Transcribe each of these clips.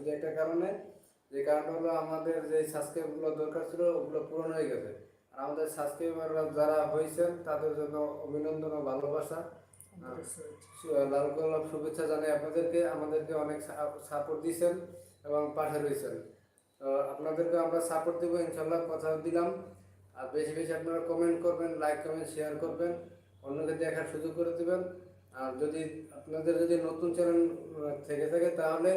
শুধু একটা কারণে, যে কারণটা হলো আমাদের যে সাবস্ক্রাইবগুলো দরকার ছিল, ওগুলো পূরণ হয়ে গেছে। আর আমাদের সাবস্ক্রাইবাররা যারা হয়েছেন, তাদের জন্য অভিনন্দন ও ভালোবাসা। লাল শুভেচ্ছা জানাই আপনাদেরকে। আমাদেরকে অনেক সাপোর্ট দিয়েছেন এবং পাশে রয়েছেন। তো আপনাদেরকে আমরা সাপোর্ট দেবো ইনশাল্লাহ কথা দিলাম। আর বেশি বেশি আপনারা কমেন্ট করবেন লাইক কমেন্ট শেয়ার করবেন। অন্যকে দেখার সুযোগ করে দেবেন। আর যদি আপনাদের যদি নতুন চ্যানেল থেকে থাকে, তাহলে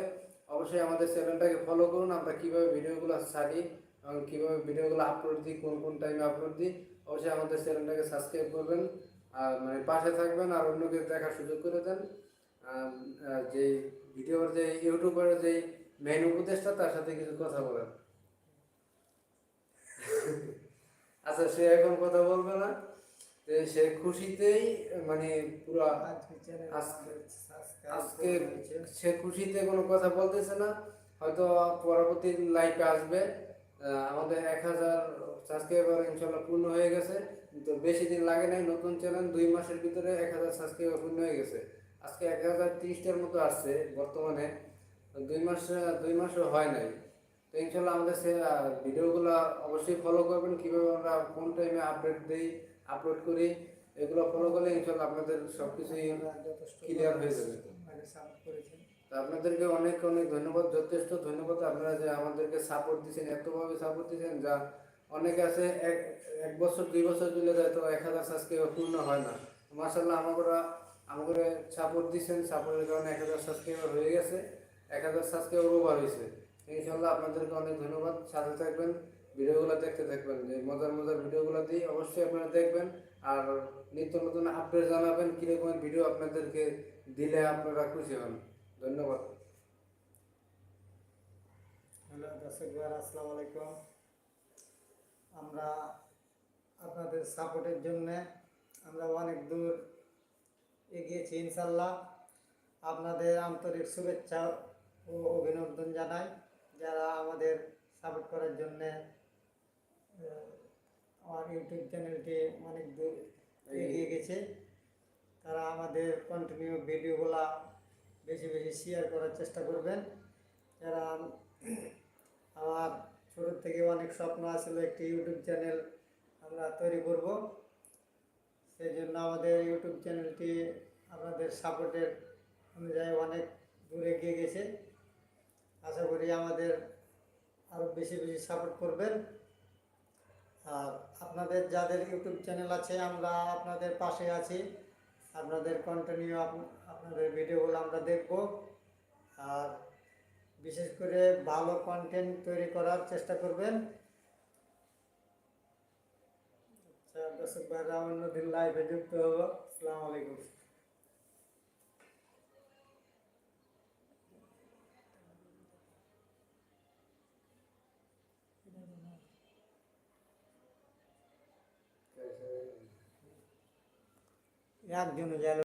অবশ্যই আমাদের চ্যানেলটাকে ফলো করুন, আমরা কীভাবে ভিডিওগুলো ছাড়ি এবং কীভাবে ভিডিওগুলো আপলোড দিই, কোন কোন টাইমে আপলোড দিই, অবশ্যই আমাদের চ্যানেলটাকে সাবস্ক্রাইব করবেন, আর মানে পাশে থাকবেন আর অন্যকে দেখার সুযোগ করে দেন। যে ভিডিওর যে ইউটিউবের যে মেন উপদেশটা তার সাথে কিছু কথা বলেন। আচ্ছা সে এখন কথা বলবে না। সে খুশিতেই মানে পুরো আজকে সে খুশিতে কোনো কথা বলতেছে না। হয়তো পরবর্তী লাইফে আসবে। আমাদের এক হাজার সাবস্ক্রাইবার ইনশাল্লাহ পূর্ণ হয়ে গেছে। তো বেশি দিন লাগে নাই, নতুন চ্যানেল দুই মাসের ভিতরে এক হাজার সাবস্ক্রাইবার পূর্ণ হয়ে গেছে। আজকে এক হাজার তিরিশটার মতো আসছে বর্তমানে। দুই মাস, দুই মাসও হয় নাই। তো ইনশাল্লাহ আমাদের সে ভিডিওগুলো অবশ্যই ফলো করবেন। কীভাবে আমরা কোন টাইমে আপডেট দিই আপলোড করি এগুলো ফলো করলে ইনশাল্লাহ আপনাদের সব কিছুই ক্লিয়ার হয়ে যাবে। আপনাদেরকে অনেক অনেক ধন্যবাদ, যথেষ্ট ধন্যবাদ আপনারা যে আমাদেরকে সাপোর্ট দিচ্ছেন এতভাবে সাপোর্ট দিচ্ছেন যা অনেকে আছে এক এক বছর, দুই বছর চলে যায় তো এক হাজার সাবস্ক্রাইবার পূর্ণ হয় না। মার্শাল্লাহ আমাকে আমাকে সাপোর্ট দিচ্ছেন সাপোর্টের কারণে এক হাজার সাবস্ক্রাইবার হয়ে গেছে, এক হাজার সাবস্ক্রাইবার ওভার হয়েছে। ইনশাল্লাহ আপনাদেরকে অনেক ধন্যবাদ, সাথে থাকবেন। ভিডিওগুলো দেখতে থাকবেন, যে মজার মজার ভিডিওগুলো দিয়ে অবশ্যই আপনারা দেখবেন। আর নিত্য নতুন আপডেট জানাবেন, কীরকমের ভিডিও আপনাদেরকে দিলে আপনারা খুশি হন। ধন্যবাদ। হ্যালো, দর্শক আসসালামু আলাইকুম। আমরা আপনাদের সাপোর্টের জন্য আমরা অনেক দূর এগিয়েছি ইনশাল্লাহ আপনাদের আন্তরিক শুভেচ্ছা ও অভিনন্দন জানাই, যারা আমাদের সাপোর্ট করার জন্যে আমার ইউটিউব চ্যানেলটি অনেক দূর এগিয়ে গেছে। তারা আমাদের কন্টিনিউ ভিডিওগুলা বেশি বেশি শেয়ার করার চেষ্টা করবেন। যারা আমার ছোট থেকে অনেক স্বপ্ন আছিল একটি ইউটিউব চ্যানেল আমরা তৈরি করব। সেই জন্য আমাদের ইউটিউব চ্যানেলটি আপনাদের সাপোর্টের অনুযায়ী অনেক দূরে এগিয়ে গেছে। আশা করি আমাদের আরও বেশি বেশি সাপোর্ট করবেন। আর আপনাদের যাদের ইউটিউব চ্যানেল আছে, আমরা আপনাদের পাশে আছি। আপনাদের কন্টিনিউ আপনাদের ভিডিওগুলো আমরা দেখব। আর বিশেষ করে ভালো কন্টেন্ট তৈরি করার চেষ্টা করবেন। আচ্ছা দর্শক ভাইরা, অন্যদিন লাইভে যুক্ত হব। আসসালামু আলাইকুম। একজন গেল